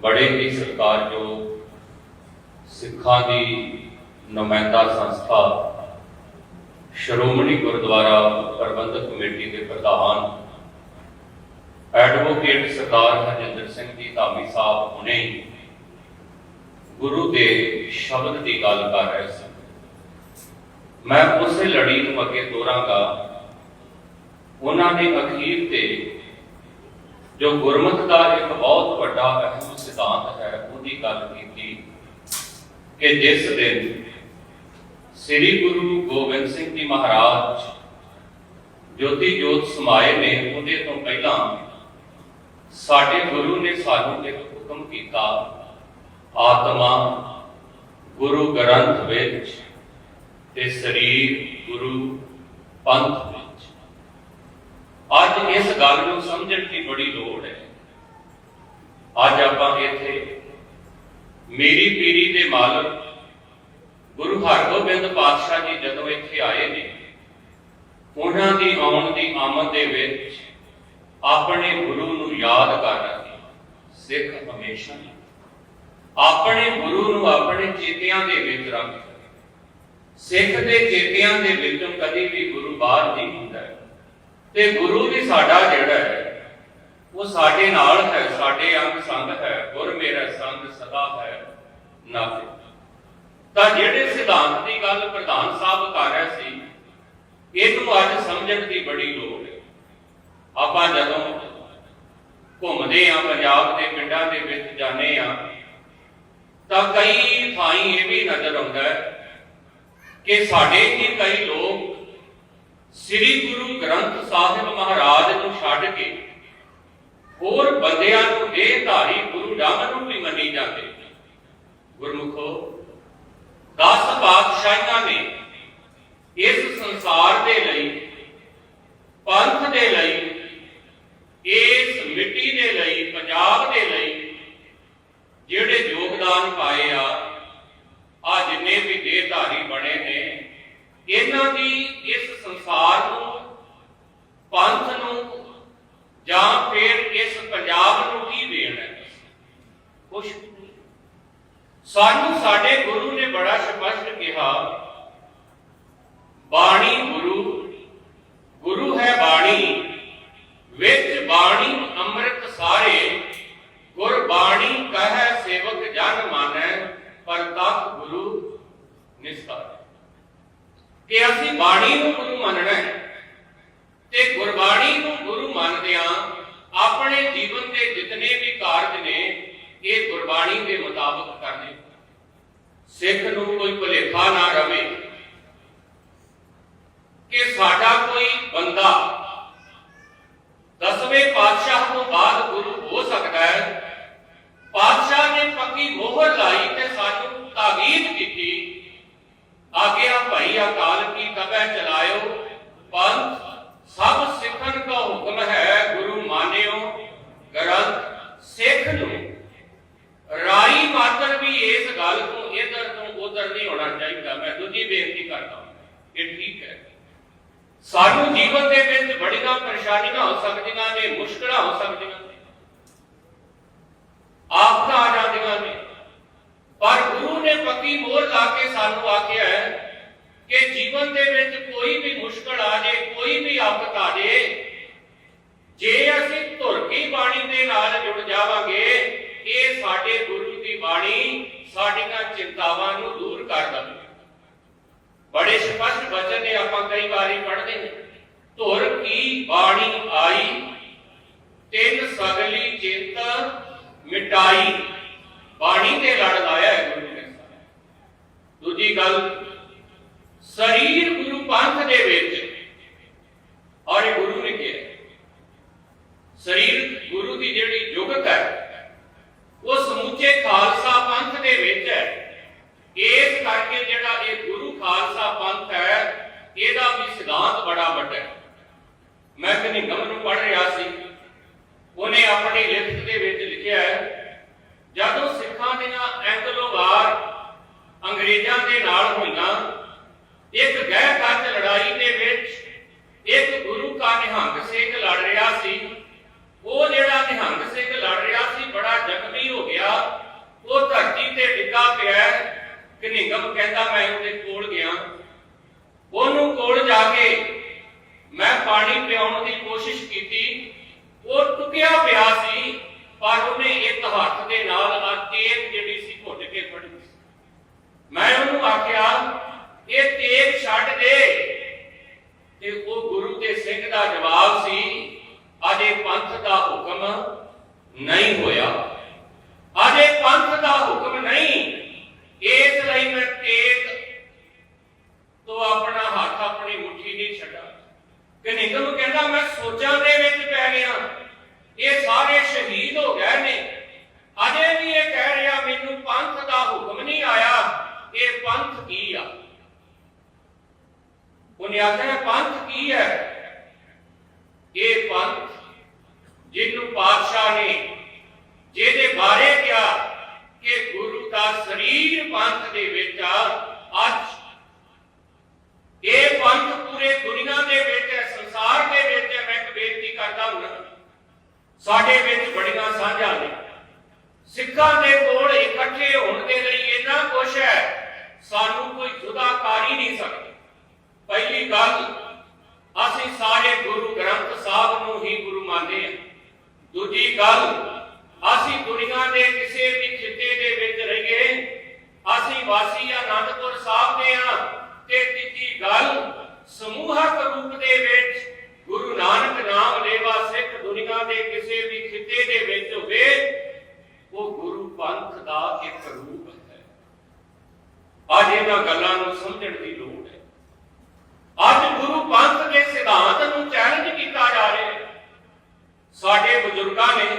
ਬੜੇ ਹੀ ਜੋ ਸਿੱਖਾਂ ਦੀ ਨੁਮਾਇੰਦਾ ਸੰਸਥਾ ਸ਼੍ਰੋਮਣੀ ਗੁਰਦੁਆਰਾ ਪ੍ਰਬੰਧਕ ਕਮੇਟੀ ਦੇ ਪ੍ਰਧਾਨ ਐਡਵੋਕੇਟ ਸਰਦਾਰ ਹਰਜਿੰਦਰ ਸਿੰਘ ਜੀ ਧਾਮੀ ਸਾਹਿਬ ਹੁਣੇ ਗੁਰੂ ਦੇ ਸ਼ਬਦ ਦੀ ਗੱਲ ਕਰ ਰਹੇ ਸੀ। ਮੈਂ ਉਸੇ ਲੜੀ ਨੂੰ ਅੱਗੇ ਤੋਰਾਂਗਾ। ਉਹਨਾਂ ਨੇ ਅਖੀਰ ਤੇ ਜੋ ਗੁਰਮਤ ਦਾ ਇੱਕ ਬਹੁਤ ਵੱਡਾ ਅਹਿਮ ਸਿਧਾਂਤ ਹੈ, ਉਹਦੀ ਗੱਲ ਕੀਤੀ ਕਿ ਜਿਸ ਦਿਨ ਸ੍ਰੀ ਗੁਰੂ ਗੋਬਿੰਦ ਸਿੰਘ ਜੀ ਮਹਾਰਾਜ ਜੋਤੀ ਜੋਤ ਸਮਾਏ ਨੇ, ਉਹਦੇ ਤੋਂ ਪਹਿਲਾਂ ਸਾਡੇ ਗੁਰੂ ਨੇ ਸਾਨੂੰ ਇੱਕ ਹੁਕਮ ਕੀਤਾ, ਆਤਮਾ ਗੁਰੂ ਗ੍ਰੰਥ ਵਿੱਚ ਤੇ ਸਰੀਰ ਗੁਰੂ ਪੰਥ ਵਿੱਚ। ਅੱਜ ਇਸ ਗੱਲ ਨੂੰ ਸਮਝਣ ਦੀ ਬੜੀ ਲੋੜ ਹੈ। ਅੱਜ ਆਪਾਂ ਇੱਥੇ ਮੇਰੀ ਪੀਰੀ ਦੇ ਮਾਲਕ ਗੁਰੂ ਹਰਗੋਬਿੰਦ ਪਾਤਸ਼ਾਹ ਜੀ ਜਦੋਂ ਇੱਥੇ ਆਏ ਨੇ, ਉਹਨਾਂ ਦੀ ਆਉਣ ਦੀ ਆਮਦ ਦੇ ਵਿੱਚ ਆਪਣੇ ਗੁਰੂ ਨੂੰ ਯਾਦ ਕਰ ਰਹੇ ਸਿੱਖ ਹਮੇਸ਼ਾ ਆਪਣੇ ਗੁਰੂ ਨੂੰ ਆਪਣੇ ਚੇਤਿਆਂ ਦੇ ਵਿੱਚ ਰੱਖ ਸਿੱਖ ਦੇ ਚੇਤਿਆਂ ਦੇ ਵਿੱਚੋਂ ਕਦੀ ਵੀ ਗੁਰੂ ਬਾਹਰ ਨਹੀਂ ਹੁੰਦਾ। ਤੇ ਗੁਰੂ ਵੀ ਸਾਡਾ ਜਿਹੜਾ ਹੈ ਉਹ ਸਾਡੇ ਨਾਲ ਹੈ, ਸਾਡੇ ਅੰਗ ਸੰਗ ਹੈ, ਗੁਰ ਮੇਰਾ ਸੰਗ ਸਦਾ ਹੈ ਨਾਤੇ ਤਾਂ ਜਿਹੜੇ ਸਿਧਾਂਤ ਦੀ ਗੱਲ ਪ੍ਰਧਾਨ ਸਾਹਿਬ ਕਰ ਰਿਹਾ ਸੀ, ਇਹਨੂੰ ਅੱਜ ਸਮਝਣ ਦੀ ਬੜੀ ਲੋੜ ਹੈ। ਆਪਾਂ ਜਦੋਂ ਘੁੰਮਦੇ ਆ ਪੰਜਾਬ ਦੇ ਪਿੰਡਾਂ ਦੇ ਵਿੱਚ ਜਾਂਦੇ ਆ ਤਾਂ ਕਈ ਥਾਈਂ ਇਹ ਵੀ ਨਜ਼ਰ ਆਉਂਦਾ ਹੈ ਕਿ ਸਾਡੇ ਹੀ ਕਈ ਲੋਕ ਸ੍ਰੀ ਗੁਰੂ ਗ੍ਰੰਥ ਸਾਹਿਬ ਮਹਾਰਾਜ ਨੂੰ ਛੱਡ ਕੇ ਹੋਰ ਬੰਦਿਆਂ ਨੂੰ ਦੇਹਧਾਰੀ ਗੁਰੂ ਰਾਮ ਨੂੰ ਵੀ ਮੰਨੀ ਜਾਂਦੇ। ਗੁਰਮੁਖੋ, ਦਸ ਪਾਤਸ਼ਾਹੀਆਂ ਨੇ ਇਸ ਸੰਸਾਰ ਦੇ ਲਈ, ਪੰਥ ਦੇ ਲਈ, ਇਸ ਮਿੱਟੀ ਦੇ ਲਈ, ਪੰਜਾਬ ਦੇ ਲਈ ਜਿਹੜੇ ਯੋਗਦਾਨ ਪਾਏ ਆ ਆ ਜਿੰਨੇ ਵੀ ਦੇਹਧਾਰੀ ਬਣੇ ਨੇ, ਇਹਨਾਂ ਦੀ ਇਸ ਸੰਸਾਰ ਨੂੰ, ਪੰਥ ਨੂੰ ਜਾਂ ਫਿਰ ਇਸ ਪੰਜਾਬ ਨੂੰ ਕੀ ਦੇਣਾ ਹੈ ਕੁਛ ਨਹੀਂ। ਸਾਨੂੰ ਸਾਡੇ ਗੁਰੂ ਨੇ ਬੜਾ ਸਪਸ਼ਟ ਕਿਹਾ, ਬਾਣੀ ਗੁਰੂ। ਗੁਰੂ ਹੈ ਬਾਣੀ, ਵਿੱਚ ਬਾਣੀ ਅੰਮ੍ਰਿਤ ਸਾਰੇ, ਗੁਰ ਬਾਣੀ ਕਹੈ ਸੇਵਕ ਜਨ ਮਾਨੈ, ਪਰ ਤਖ ਗੁਰੂ ਨਿਸਤਾਰ। ਕਿ ਅਸੀਂ ਬਾਣੀ ਨੂੰ ਗੁਰੂ ਮੰਨਣਾ ਹੈ ਤੇ ਗੁਰਬਾਣੀ ਨੂੰ ਗੁਰੂ ਮੰਨਦਿਆਂ ਆਪਣੇ ਜੀਵਨ ਦੇ ਜਿਤਨੇ ਵੀ ਕਾਰਜ ਨੇ, ਇਹ ਗੁਰਬਾਣੀ ਦੇ ਮੁਤਾਬਕ ਕਰਨੇ। ਸਿੱਖ ਨੂੰ ਕੋਈ ਭੁਲੇਖਾ ਨਾ ਰਵੇ ਕਿ ਸਾਡਾ ਕੋਈ ਬੰਦਾ ਦਸਵੇਂ ਪਾਤਸ਼ਾਹ ਤੋਂ ਬਾਅਦ ਗੁਰੂ ਹੋ ਸਕਦਾ ਹੈ। ਪਾਤਸ਼ਾਹ ਨੇ ਪੱਕੀ ਮੋਹਰ ਲਾਈ ਤੇ ਸਾਨੂੰ ਤਾਕੀਦ ਕੀਤੀ ਆਗਿਆ ਭਾਈ ਅਕਾਲ ਕੀ ਕਬੈ ਚਲਾਇਓ ਪੰਥ ਸਭ ਸਿੱਖਣ ਦਾ ਹੁਕਮ ਹੈ ਗੁਰੂ ਮਾਨਿਓ ਗ੍ਰੰਥ ਸਿੱਖ ਨੂੰ ਰਾਈ ਮਾਤਰ ਵੀ ਇਸ ਗੱਲ ਤੋਂ, ਇਧਰ ਤੋਂ, ਉਧਰ ਨਹੀਂ ਹੋਣਾ ਚਾਹੀਦਾ। ਮੈਂ ਦੂਜੀ ਬੇਨਤੀ ਕਰਦਾ ਇਹ ਠੀਕ ਹੈ। ਸਾਨੂੰ ਜੀਵਨ ਦੇ ਵਿੱਚ ਬੜੀਆਂ ਪਰੇਸ਼ਾਨੀਆਂ ਹੋ ਸਕਦੀਆਂ ਨੇ, ਮੁਸ਼ਕਲਾਂ ਹੋ ਸਕਦੀਆਂ ਨੇ। ਆਫਤਾਂ ਆ ਜਾਂਦੀਆਂ ਨੇ। ਪਰ ਗੁਰੂ ਨੇ ਪੱਕੀ ਮੋਹਰ ਲਾ ਕੇ ਸਾਨੂੰ ਆਖਿਆ ਹੈ ਕਿ ਜੀਵਨ ਦੇ ਵਿੱਚ ਕੋਈ ਵੀ ਮੁਸ਼ਕਲ ਆ ਜੇ, ਕੋਈ ਵੀ ਆਫਤ ਆ ਜੇ ਜੇ ਅਸੀਂ ਧੁਰ ਕੀ ਬਾਣੀ ਦੇ ਨਾਲ ਜੁੜ ਜਾਵਾਂਗੇ। ਇਹ ਸਾਡੇ ਗੁਰੂ ਦੀ ਬਾਣੀ ਸਾਡੀਆਂ ਚਿੰਤਾਵਾਂ ਨੂੰ ਦੂਰ ਕਰ ਦੇਵੇ ਬੜੇ ਸਪਸ਼ਟ ਬਚਨ ਨੇ ਆਪਾਂ ਕਈ ਵਾਰੀ ਪੜ੍ਹਦੇ ਨੇ। ਧੁਰ ਕੀ ਬਾਣੀ ਆਈ, ਤਿੰਨ ਸਗਲੀ ਚਿੰਤ ਮਿਟਾਈ। ਬਾਣੀ ਤੇ ਲੜ ਲਾਇਆ ਹੈ ਗੁਰੂ ਨੇ। ਦੂਜੀ ਗੱਲ, ਸਰੀਰ ਗੁਰੂ ਪੰਥ ਦੇ ਵਿੱਚ। ਔਰ ਗੁਰੂ ਨੇ ਸਰੀਰ ਗੁਰੂ ਦੀ ਜਿਹੜੀ ਜੁਗਤ ਹੈ, ਉਹ ਸਮੁੱਚੇ ਖਾਲਸਾ ਪੰਥ ਦੇ ਵਿੱਚ ਹੈ। ਇਸ ਕਰਕੇ ਜਿਹੜਾ ਇਹ ਗੁਰੂ ਖਾਲਸਾ ਪੰਥ ਹੈ, ਇਹਦਾ ਵੀ ਸਿਧਾਂਤ ਬੜਾ ਵੱਡਾ ਹੈ। ਮੈਂ ਕਨੀ ਗਮ ਨੂੰ ਪੜ ਰਿਹਾ ਸੀ ਉਹਨੇ ਆਪਣੀ ਲਿਖਤ ਦੇ ਵਿੱਚ ਲਿਖਿਆ ਹੈ ਜਦੋਂ ਸਿੱਖਾਂ ਦੀਆਂ ਐਂਗਲੋ ਵਾਰ ਅੰਗਰੇਜ਼ਾਂ ਦੇ ਨਾਲ ਹੋਈਆਂ ਇੱਕ ਗਹਿ ਕੱਚ ਲੜਾਈ ਦੇ ਵਿੱਚ ਇੱਕ ਗੁਰੂ ਕਾ ਨਿਹੰਗ ਸਿੰਘ ਲੜ ਰਿਹਾ ਸੀ ਉਹ ਜਿਹੜਾ ਨਿਹੰਗ ਸਿੰਘ ਲੜ ਰਿਹਾ ਸੀ ਬੜਾ ਜ਼ਖਮੀ ਹੋ ਗਿਆ ਨਿਗਮ ਕਹਿੰਦਾ ਮੈਂ ਉਹਦੇ ਕੋਲ ਗਿਆ ਉਹਨੂੰ ਕੋਲ ਜਾ ਕੇ ਮੈਂ ਪਾਣੀ ਪਿਆਉਣ ਦੀ ਕੋਸ਼ਿਸ਼ ਕੀਤੀ, ਉਹ ਟੁਕਿਆ ਪਿਆ ਸੀ, ਪਰ ਉਹਨੇ ਇੱਕ ਹੱਥ ਦੇ ਨਾਲ ਆ ਤੇਗ ਜਿਹੜੀ ਸੀ ਘੁੱਟ ਕੇ ਫੜੀ ਮੈਂ ਉਹਨੂੰ ਆਖਿਆ, ਇਹ ਤੇਗ ਛੱਡ ਦੇ। ਤੇ ਉਹ ਗੁਰੂ ਦੇ ਸਿੰਘ ਦਾ ਜਵਾਬ ਸੀ, ਅਜੇ ਪੰਥ ਦਾ ਹੁਕਮ ਨਹੀਂ ਹੋਇਆ। ਅਜੇ ਪੰਥ ਦਾ ਹੁਕਮ ਨਹੀਂ। ਇਸ ਲਈ ਮੈਂ ਤੇਗ ਤੋਂ ਆਪਣਾ ਹੱਥ ਆਪਣੀ ਕਿ ਨਿਗਮ ਕਹਿੰਦਾ ਮੈਂ ਸੋਚਾਂ ਦੇ ਵਿੱਚ ਪੈ ਗਿਆ। ਇਹ ਸਾਰੇ ਸ਼ਹੀਦ ਹੋ ਗਏ ਨੇ। ਅਜੇ ਵੀ ਇਹ ਕਹਿ ਰਿਹਾ, ਮੈਨੂੰ ਪੰਥ ਦਾ ਹੁਕਮ ਨਹੀਂ ਆਇਆ। ਇਹ ਪੰਥ ਕੀ ਆ? ਉਹਨੇ ਆਖਿਆ, ਪੰਥ ਕੀ ਹੈ? ਇਹ ਪੰਥ ਜਿਹਨੂੰ ਪਾਤਸ਼ਾਹ ਨੇ ਜਿਹਦੇ ਬਾਰੇ ਕਿਹਾ ਕਿ ਗੁਰੂ ਦਾ ਸਰੀਰ ਪੰਥ ਦੇ ਵਿੱਚ ਆ, ਅੱਜ ਇਹ ਪੰਥ ਪੂਰੇ ਦੁਨੀਆ ਦੇ ਵਿੱਚ ਹੈ ਸੰਸਾਰ ਦੇ ਵਿੱਚ ਹੈ ਮੈਂ ਇੱਕ ਬੇਨਤੀ ਕਰਦਾ ਹਾਂ ਸਾਡੇ ਵਿੱਚ ਬੜੀਆਂ ਸਾਂਝਾਂ ਨੇ। ਸਿੱਖਾਂ ਦੇ ਕੋਲ ਇਕੱਠੇ ਹੋਣ ਦੇ ਲਈ ਇੰਨਾ ਕੁਝ ਹੈ, ਸਾਨੂੰ ਕੋਈ ਜੁਦਾ ਕਰ ਹੀ ਨਹੀਂ ਸਕਦਾ। ਪਹਿਲੀ ਗੱਲ, ਅਸੀਂ ਸਾਰੇ ਗੁਰੂ ਗ੍ਰੰਥ ਸਾਹਿਬ ਨੂੰ ਹੀ ਗੁਰੂ ਮੰਨਦੇ ਹਾਂ। ਦੂਜੀ ਗੱਲ, ਅਸੀਂ ਦੁਨੀਆ ਦੇ ਕਿਸੇ ਵੀ ਖਿੱਤੇ ਦੇ ਵਿੱਚ ਰਹੀਏ, ਅਸੀਂ ਵਾਸੀ ਆਨੰਦਪੁਰ ਸਾਹਿਬ ਦੇ ਹਾਂ। ਤੇ ਤੀਜੀ ਗੱਲ, ਸਮੂਹਕ ਰੂਪ ਦੇ ਵਿੱਚ ਗੁਰੂ ਨਾਨਕ ਨਾਮ ਲੈਵਾ ਸਿੱਖ ਦੁਨੀਆ ਦੇ ਕਿਸੇ ਵੀ ਖਿੱਤੇ ਦੇ ਵਿੱਚ ਹੋਵੇ ਉਹ ਗੁਰੂ ਪੰਥ ਦਾ ਇੱਕ ਰੂਪ ਹੈ। ਅੱਜ ਇਹਨਾਂ ਗੱਲਾਂ ਨੂੰ ਸਮਝਣ ਦੀ ਲੋੜ ਹੈ। ਅੱਜ ਗੁਰੂ ਪੰਥ ਦੇ ਸਿਧਾਂਤ ਨੂੰ ਚੈਲੰਜ ਕੀਤਾ ਜਾ ਰਿਹਾ ਹੈ। ਸਾਡੇ ਬਜ਼ੁਰਗਾਂ ਨੇ,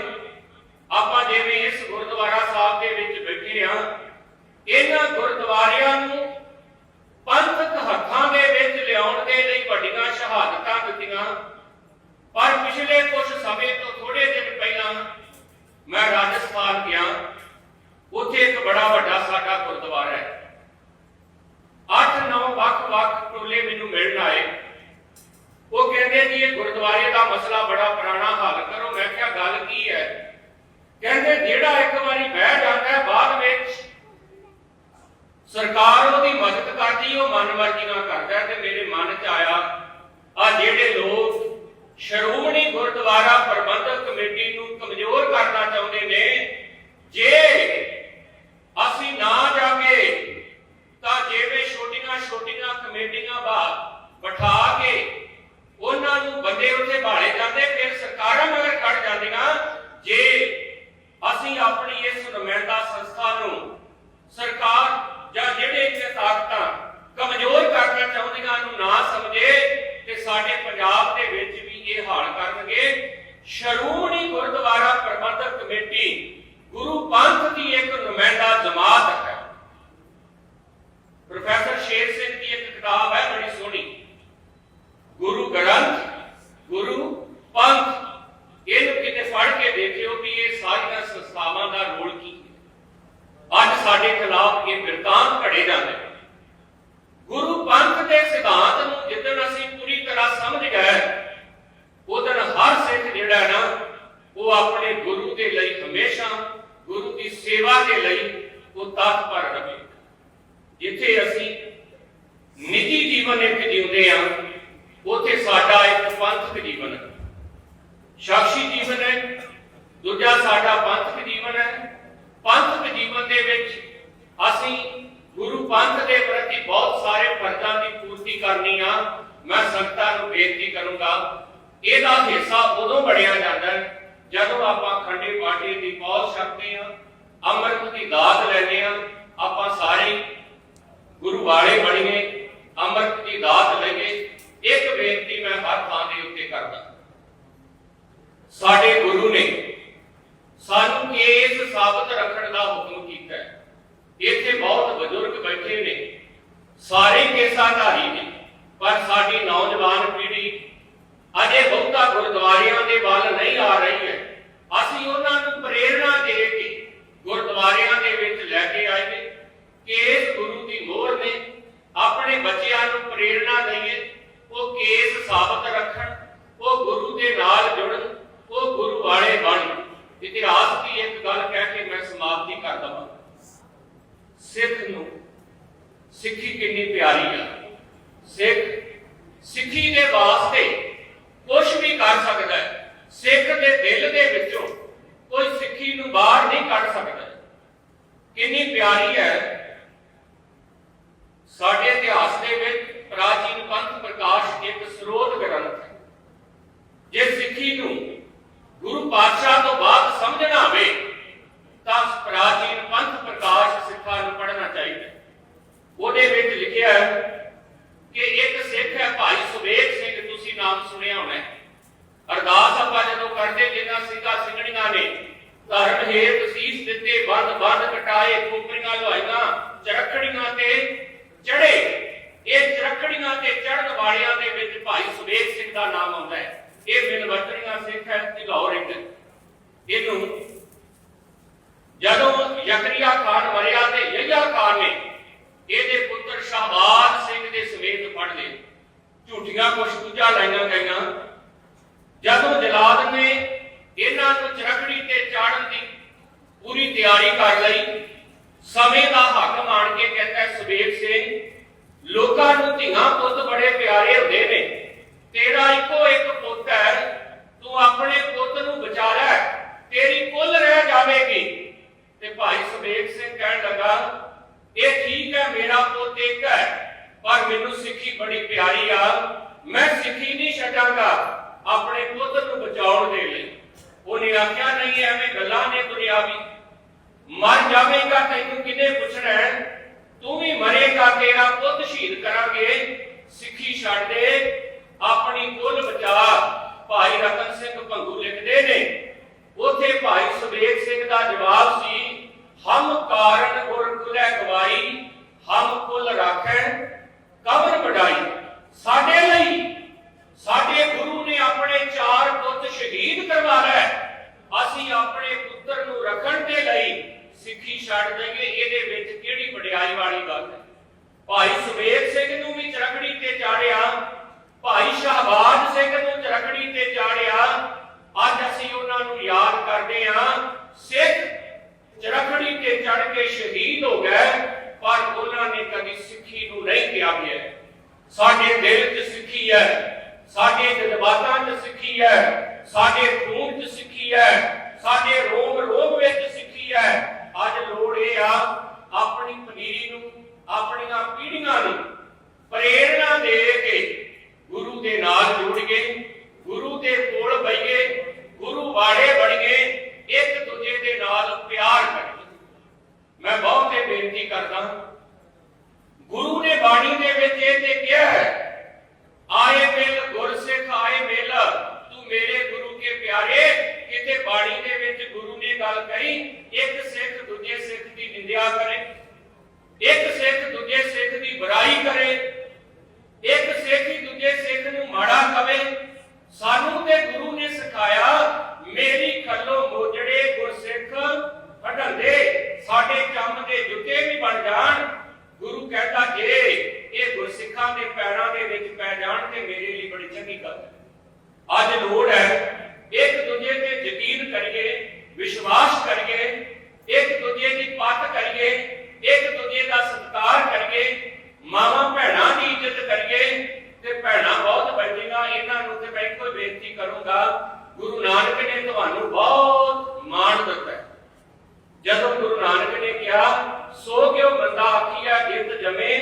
ਆਪਾਂ ਜਿਵੇਂ ਇਸ ਗੁਰਦੁਆਰਾ ਸਾਹਿਬ ਦੇ ਵਿੱਚ ਬੈਠੇ ਹਾਂ, ਇਹਨਾਂ ਗੁਰਦੁਆਰਿਆਂ ਨੂੰ ਪੰਥਕ ਹੱਥਾਂ ਦੇ ਵਿੱਚ ਲਿਆਉਣ ਦੇ ਲਈ ਵੱਡੀਆਂ ਸ਼ਹਾਦਤਾਂ ਦਿੱਤੀਆਂ। ਪਰ ਪਿਛਲੇ ਕੁਝ ਸਮੇਂ ਤੋਂ ਥੋੜੇ ਦਿਨ ਪਹਿਲਾਂ ਮੈਂ ਰਾਜਸਥਾਨ ਗਿਆ। ਉੱਥੇ ਇੱਕ ਬੜਾ ਵੱਡਾ ਸਾਡਾ ਗੁਰਦੁਆਰਾ ਹੈ। 8-9 ਵੱਖ-ਵੱਖ ਟੋਲੇ ਮੈਨੂੰ ਮਿਲਣ ਆਏ। ਉਹ ਕਹਿੰਦੇ ਜੀ, ਇਹ ਗੁਰਦੁਆਰੇ ਦਾ ਮਸਲਾ ਬੜਾ ਪੁਰਾਣਾ ਹੱਲ ਕਰੋ। ਮੈਂ ਕਿਹਾ, ਗੱਲ ਕੀ ਹੈ? ਕਹਿੰਦੇ, ਜਿਹੜਾ ਇੱਕ ਵਾਰੀ ਬਹਿ ਜਾਂਦਾ ਹੈ ਬਾਅਦ ਵਿੱਚ ਸਰਕਾਰ ਉਹਦੀ ਮਦਦ ਕਰਦੀ ਉਹ ਮਨਮਰਜ਼ੀਆਂ ਕਰਦਾ ਹੈ ਤੇ ਮੇਰੇ ਮਨ 'ਚ ਆਇਆ ਆ ਜਿਹੜੇ ਲੋਕ ਸ਼੍ਰੋਮਣੀ ਗੁਰਦੁਆਰਾ ਪ੍ਰਬੰਧਕ ਕਮੇਟੀ ਨੂੰ ਕਮਜ਼ੋਰ ਕਰਨਾ ਚਾਹੁੰਦੇ ਨੇ ਜੇ ਅਸੀਂ ਨਾ ਜਾਗੇ ਤਾਂ ਜਿਵੇਂ ਛੋਟੀਆਂ ਛੋਟੀਆਂ ਕਮੇਟੀਆਂ ਬਾ ਬਿਠਾ ਕੇ ਉਹਨਾਂ ਨੂੰ ਬੰਦੇ ਉੱਥੇ ਭਾਲੇ ਜਾਂਦੇ ਫਿਰ ਸਰਕਾਰਾਂ ਮਗਰ ਖੜ ਜਾਂਦੀਆਂ ਜੇ ਅਸੀਂ ਆਪਣੀ ਇਸ ਨੁਮਾਇੰਦਾ ਸੰਸਥਾ ਨੂੰ ਸਰਕਾਰ ਜਾਂ ਜਿਹੜੇ ਇੱਥੇ ਤਾਕਤਾਂ ਕਮਜ਼ੋਰ ਕਰਨਾ ਚਾਹੁੰਦੀਆਂ ਨੂੰ ਨਾ ਸਮਝੇ ਤੇ ਸਾਡੇ ਪੰਜਾਬ ਦੇ ਵਿੱਚ ਵੀ ਇਹ ਹਾਲ ਕਰਨਗੇ ਸ਼੍ਰੋਮਣੀ ਗੁਰਦੁਆਰਾ ਪ੍ਰਬੰਧਕ ਕਮੇਟੀ ਗੁਰੂ ਪੰਥ ਦੀ ਇੱਕ ਨੁਮਾਇੰਦਾ ਜਮਾਤ ਹੈ ਪ੍ਰੋਫੈਸਰ ਸ਼ੇਰ ਸਿੰਘ ਦੀ ਇੱਕ ਕਿਤਾਬ ਹੈ ਬੜੀ ਸੋਹਣੀ ਗੁਰੂ ਗ੍ਰੰਥ ਗੁਰੂ ਪੰਥ ਇਹਨੂੰ ਕਿਤੇ ਦੇਖਿਓ ਵੀ ਇਹ ਸਾਰੀਆਂ ਸੰਸਥਾਵਾਂ ਦਾ ਰੋਲ ਕੀ ਹੈ? ਅੱਜ ਸਾਡੇ ਖਿਲਾਫ ਇਹ ਬਿਰਤਾਂਤ ਘੜੇ ਜਾਂਦੇ ਨੇ। ਗੁਰੂ ਪੰਥ ਦੇ ਸਿਧਾਂਤ ਨੂੰ ਜਿੱਦਣ ਅਸੀਂ ਪੂਰੀ ਤਰ੍ਹਾਂ ਸਮਝ ਗਏ, ਉਦੋਂ ਹਰ ਸਿੱਖ ਜਿਹੜਾ ਨਾ, ਉਹ ਆਪਣੇ ਗੁਰੂ ਦੇ ਲਈ ਹਮੇਸ਼ਾ, ਗੁਰੂ ਦੀ ਸੇਵਾ ਦੇ ਲਈ ਉਹ ਤਤਪਰ ਰਹੇ। ਜਿੱਥੇ ਅਸੀਂ ਨਿੱਜੀ ਜੀਵਨ ਇੱਕ ਜਿਉਂਦੇ ਆ ਉਥੇ ਸਾਡਾ ਇੱਕ ਪੰਥਕ ਜੀਵਨ ਹੈ। ਸ਼ਖਸੀ ਜੀਵਨ ਹੈ ਦੂਜਾ ਸਾਡਾ ਪੰਥਕ ਜੀਵਨ ਹੈ। ਪੰਥਕ ਜੀਵਨ ਦੇ ਵਿੱਚ ਅਸੀਂ ਗੁਰੂ ਪੰਥ ਦੇ ਪ੍ਰਤੀ ਬਹੁਤ ਸਾਰੇ ਫਰਜ਼ਾਂ ਦੀ ਪੂਰਤੀ ਕਰਨੀ ਆ। ਮੈਂ ਸੰਗਤਾਂ ਨੂੰ ਬੇਨਤੀ ਕਰੂੰਗਾ, ਇਹਦਾ ਹਿੱਸਾ ਉਦੋਂ ਬਣਿਆ ਜਾਂਦਾ ਹੈ ਜਦੋਂ ਆਪਾਂ ਖੰਡੇ ਬਾਟੇ ਦੀ ਬਹੁਤ ਛਕਦੇ ਆ, ਅੰਮ੍ਰਿਤ ਦੀ ਦਾਤ ਲੈਂਦੇ ਆ। ਆਪਾਂ ਸਾਰੇ ਗੁਰੂ ਵਾਲੇ ਬਣੀਏ, ਅੰਮ੍ਰਿਤ ਦੀ ਦਾਤ ਲਈਏ ਇੱਕ ਬੇਨਤੀ ਮੈਂ ਹਰ ਥਾਂ ਦੇ ਉੱਤੇ ਕਰਦਾ ਸਾਡੇ ਗੁਰੂ ਨੇ ਸਾਨੂੰ ਕੇਸ ਸਾਬਤ ਰੱਖਣ ਦਾ ਹੁਕਮ ਕੀਤਾ ਹੈ। ਇੱਥੇ ਬਹੁਤ ਬਜ਼ੁਰਗ ਬੈਠੇ ਨੇ। ਸਾਰੇ ਕੇਸਾਧਾਰੀ ਨੇ। ਪਰ ਸਾਡੀ ਨੌਜਵਾਨ ਪੀੜ੍ਹੀ ਅਜੇ ਬਹੁਤਾ ਗੁਰਦੁਆਰਿਆਂ ਦੇ ਵੱਲ ਨਹੀਂ ਆ ਰਹੀ ਹੈ। ਅਸੀਂ ਉਹਨਾਂ ਨੂੰ ਪ੍ਰੇਰਣਾ ਦੇ ਕੇ ਗੁਰਦੁਆਰਿਆਂ ਦੇ ਵਿੱਚ ਲੈ ਕੇ ਆਏ ਨੇ। ਕਿ ਇਸ ਗੁਰੂ ਦੀ ਮੋਹਰ ਨੇ ਆਪਣੇ ਬੱਚਿਆਂ ਨੂੰ ਪ੍ਰੇਰਣਾ ਦਈਏ। ਉਹ ਕੇਸ ਸਾਬਤ ਰੱਖਣ, ਉਹ ਗੁਰੂ ਦੇ ਨਾਲ ਜੁੜਨ, ਉਹ ਗੁਰੂ ਵਾਲੇ ਬਣ ਇਤਿਹਾਸ ਦੀ ਇੱਕ ਗੱਲ ਕਹਿ ਕੇ ਮੈਂ ਸਮਾਪਤੀ ਕਰ ਦਵਾਂ ਸਿੱਖ ਨੂੰ ਸਿੱਖੀ ਕਿੰਨੀ ਪਿਆਰੀ ਆ। ਸਿੱਖ ਸਿੱਖੀ ਦੇ ਵਾਸਤੇ ਕੁਝ ਵੀ ਕਰ ਸਕਦਾ ਹੈ। ਸਿੱਖ ਦੇ ਦਿਲ ਦੇ ਵਿੱਚੋਂ ਕੋਈ ਸਿੱਖੀ ਨੂੰ ਬਾਹਰ ਨਹੀਂ ਕੱਢ ਸਕਦਾ। ਕਿੰਨੀ ਪਿਆਰੀ ਹੈ। ਸਾਡੇ ਇਤਿਹਾਸ ਦੇ ਵਿੱਚ ਪ੍ਰਾਚੀਨ ਪੰਥ ਪ੍ਰਕਾਸ਼ ਇੱਕ ਸਰੋਤ ਗ੍ਰੰਥ ਹੈ। ਜੇ ਸਿੱਖੀ ਨੂੰ ਗੁਰੂ ਪਾਤਸ਼ਾਹ ਤੋਂ ਬਾਅਦ ਸਮਝਣਾ ਹੋਵੇ ਤਾਂ ਪ੍ਰਾਚੀਨ ਪੰਥ ਪ੍ਰਕਾਸ਼ ਸਿੱਖਾਂ ਨੂੰ ਪੜ੍ਹਨਾ ਚਾਹੀਦਾ। ਉਹਦੇ ਵਿੱਚ ਲਿਖਿਆ ਹੈ ਕਿ ਇੱਕ ਸਿੱਖ ਹੈ ਭਾਈ ਸੁਬੇਗ ਸਿੰਘ, ਤੁਸੀਂ ਨਾਮ ਸੁਣਿਆ ਹੋਣਾ ਅਰਦਾਸ ਆਪਾਂ ਜਦੋਂ ਕਰਦੇ, ਜਿੰਨਾ ਸਿੰਘਾਂ ਸਿੰਘਣੀਆਂ ਨੇ, ਧਰਮ ਹੇਤ ਸੀਸ ਦਿੱਤੇ ਬੰਦ ਬੰਦ ਕਟਾਏ ਖੋਪਰੀਆਂ ਲੁਹਾਈਆਂ ਚਰਖੜੀਆਂ ਤੇ ਚੜੇ ਇਹ ਚਰਖੜੀਆਂ ਤੇ ਚੜਨ ਵਾਲਿਆਂ ਦੇ ਵਿੱਚ ਭਾਈ ਸੁਬੇਗ ਸਿੰਘ ਦਾ ਨਾਮ ਆਉਂਦਾ ਹੈ। ਇਹ ਮਿਲਵਰਤਨੀਆਂ ਸਿੱਖ ਹੈ, ਤੇ ਲਾਹੌਰ ਇੱਕ। ਇਹਨੂੰ ਜਦੋਂ ਯਕਰੀਆ ਖਾਨ ਮਰਿਆ ਤੇ ਯਹੀਆ ਖਾਨ ਨੇ, ਇਹਦੇ ਪੁੱਤਰ ਸ਼ਾਹਬਾਜ਼ ਸਿੰਘ ਦੇ ਸਮੇਤ ਫੜ ਲਏ ਝੂਠੀਆਂ ਕੁਛ ਦੂਜਾ ਲਾਈਆਂ ਗਈਆਂ। ਜਦੋਂ ਜਲਾਦ ਨੇ ਇਹਨਾਂ ਨੂੰ ਚਰਖੜੀ ਤੇ ਚਾੜਨ ਦੀ ਪੂਰੀ ਤਿਆਰੀ ਕਰ ਲਈ, ਸਮੇਂ ਦਾ ਹੱਕ ਮਾਣ ਕੇ ਕਹਿੰਦਾ ਹੈ ਸੁਬੇਗ ਸਿੰਘ ਲੋਕਾਂ ਨੂੰ ਧੀਆਂ ਪੁੱਤ ਬੜੇ ਪਿਆਰੇ ਹੁੰਦੇ ਨੇ। ਤੇਰਾ ਇੱਕੋ ਇੱਕ ਪੁੱਤ ਹੈ, ਤੂੰ ਆਪਣੇ ਪੁੱਤ ਨੂੰ ਬਚਾ ਲੈ। ਤੇਰੀ ਕੁੱਲ ਰਹਿ ਜਾਵੇਗੀ। ਤੇ ਭਾਈ ਸੁਬੇਗ ਸਿੰਘ ਕਹਿਣ ਲੱਗਾ, ਇਹ ਠੀਕ ਹੈ, ਮੇਰਾ ਪੁੱਤ ਇੱਕ ਹੈ, ਪਰ ਮੈਨੂੰ ਸਿੱਖੀ ਬੜੀ ਪਿਆਰੀ ਆ। ਮੈਂ ਸਿੱਖੀ ਨਹੀਂ ਛੱਡਾਂਗਾ ਆਪਣੇ ਪੁੱਤ ਨੂੰ ਬਚਾਉਣ ਦੇ ਲਈ। ਉਹਨੇ ਆਖਿਆ, ਨਹੀਂ, ਐਵੇਂ ਗੱਲਾਂ ਨੇ ਦੁਨਿਆਵੀ। ਮਰ ਜਾਵੇਗਾ, ਤੈਨੂੰ ਕਿਹਨੇ ਪੁੱਛਣਾ ਹੈ? ਤੂੰ ਵੀ ਮਰੇਗਾ, ਤੇਰਾ ਪੁੱਤ ਸ਼ਹੀਦ ਕਰਾਂਗੇ। ਸਿੱਖੀ ਛੱਡ ਦੇ, ਆਪਣੀ ਕੁੱਲ ਬਚਾ। ਭਾਈ ਰਤਨ ਸਿੰਘ ਭੰਗੂ ਲਿਖਦੇ ਨੇ ਉਥੇ ਭਾਈ ਸੁਬੇਗ ਸਿੰਘ ਦਾ ਜਵਾਬ ਸੀ, ਹਮ ਕਾਰਨ ਗੁਰ ਕੁਲੈ ਗਵਾਈ, ਹਮ ਕੁਲ ਰਾਖਣ ਕਬਰ ਵਡਾਈ। ਸਾਡੇ ਲਈ, ਸਾਡੇ ਗੁਰੂ ਨੇ ਆਪਣੇ ਚਾਰ ਪੁੱਤ ਸ਼ਹੀਦ ਕਰਵਾ ਲਏ। ਅਸੀਂ ਆਪਣੇ ਪੁੱਤਰ ਨੂੰ ਰੱਖਣ ਦੇ ਲਈ ਸਿੱਖੀ ਛੱਡ ਦੇਈਏ, ਇਹਦੇ ਵਿੱਚ ਕਿਹੜੀ ਵਡਿਆਈ ਵਾਲੀ ਗੱਲ ਹੈ? ਭਾਈ ਸੁਬੇਗ ਸਿੰਘ ਨੂੰ ਵੀ ਚਰਖੜੀ ਤੇ ਚਾੜਿਆ, ਭਾਈ ਸ਼ਹਬਾਜ਼ ਸਿੰਘ ਨੂੰ ਚਰਖੜੀ ਤੇ ਚਾੜਿਆ ਅੱਜ ਅਸੀਂ ਉਹਨਾਂ ਨੂੰ ਯਾਦ ਕਰਦੇ ਹਾਂ, ਸਿੱਖ ਚਰਖੜੀ ਤੇ ਚੜ ਕੇ ਸ਼ਹੀਦ ਹੋ ਗਏ, ਪਰ ਉਹਨਾਂ ਨੇ ਕਦੀ ਸਿੱਖੀ ਨੂੰ ਨਹੀਂ ਤਿਆਗਿਆ ਸਾਡੇ ਦਿਲ 'ਚ ਸਿੱਖੀ ਹੈ, ਸਾਡੇ ਜਜ਼ਬਾਤਾਂ 'ਚ ਸਿੱਖੀ ਹੈ, ਸਾਡੇ ਖੂਨ 'ਚ ਸਿੱਖੀ ਹੈ, ਸਾਡੇ ਰੋਮ ਰੋਮ ਵਿੱਚ ਸਿੱਖੀ ਹੈ। ਅੱਜ ਲੋੜ ਇਹ ਆ, ਆਪਣੀ ਪਨੀਰੀ ਨੂੰ, ਆਪਣੀਆਂ ਪੀੜ੍ਹੀਆਂ ਨੂੰ ਪ੍ਰੇਰਣਾ ਦੇ ਕੇ ਗੁਰੂ ਦੇ ਨਾਲ ਜੁੜੀਏ ਗੁਰੂ ਦੇ ਕੋਲ ਬਈਏ ਗੁਰੂ ਵਾੜੇ ਬਣੀਏ ਇੱਕ ਦੂਜੇ ਦੇ ਨਾਲ ਪਿਆਰ ਕਰੀਏ ਮੈਂ ਬਹੁਤੇ ਬੇਨਤੀ ਕਰਦਾ ਗੁਰੂ ਨੇ ਬਾਣੀ ਦੇ ਵਿੱਚ ਇਹ ਤੇ ਕਿਹਾ ਹੈ, ਆਏ ਮਿਲ ਗੁਰਸਿੱਖ, ਆਏ ਮਿਲ, ਤੂੰ ਮੇਰੇ ਗੁਰੂ ਕੇ ਪਿਆਰੇ। ਕਿਤੇ ਬਾਣੀ ਦੇ ਵਿੱਚ ਗੁਰੂ ਨੇ ਗੱਲ ਕਹੀ, ਇੱਕ ਸਿੱਖ ਦੂਜੇ ਸਿੱਖ ਦੀ ਨਿੰਦਿਆ ਕਰੇ, ਇੱਕ ਸਿੱਖ ਦੂਜੇ ਸਿੱਖ ਦੀ ਬੁਰਾਈ ਕਰੇ, ਇੱਕ ਸਿੱਖ ਹੀ ਦੂਜੇ ਸਿੱਖ ਨੂੰ ਮਾੜਾ ਕਵੇ ਸਾਨੂੰ ਤੇ ਗੁਰੂ ਨੇ ਸਿਖਾਇਆ, ਮੇਰੀ ਖੱਲੋ ਮੋਜੜੇ ਗੁਰਸਿੱਖ ਹਟੰਦੇ ਸਾਡੇ ਚੰਮ ਦੇ ਜੁੱਤੇ ਵੀ ਬਣ ਜਾਣ। ਗੁਰੂ ਕਹਿੰਦਾ, ਜੇ ਇਹ ਗੁਰਸਿੱਖਾਂ ਦੇ ਪੈਰਾਂ ਦੇ ਵਿੱਚ ਪੈ ਜਾਣ ਤੇ ਮੇਰੇ ਲਈ ਬੜੀ ਚੰਗੀ ਗੱਲ ਹੈ। ਅੱਜ ਲੋੜ ਹੈ, ਇੱਕ ਦੂਜੇ ਤੇ ਯਕੀਨ ਕਰੀਏ, ਵਿਸ਼ਵਾਸ ਕਰੀਏ, ਇੱਕ ਦੂਜੇ ਦੀ ਪੱਤ ਕਰੀਏ, ਇੱਕ ਦੂਜੇ ਦਾ ਸਤਿਕਾਰ ਕਰੀਏ ਮਾਵਾਂ ਭੈਣਾਂ ਦੀ ਇੱਜ਼ਤ ਕਰੀਏ ਤੇ ਭੈਣਾਂ ਬਹੁਤ ਬੈਠੀਆਂ ਇਹਨਾਂ ਨੂੰ ਤੇ ਮੈਂ ਇੱਕੋ ਬੇਨਤੀ ਕਰੂੰਗਾ, ਗੁਰੂ ਨਾਨਕ ਨੇ ਤੁਹਾਨੂੰ ਬਹੁਤ ਮਾਣ ਦਿੱਤਾ ਜਦੋਂ ਗੁਰੂ ਨਾਨਕ ਨੇ ਕਿਹਾ, ਸੋ ਕਿਉ ਬੰਦਾ ਆਖੀਆ ਜਿਤ ਜਮੇ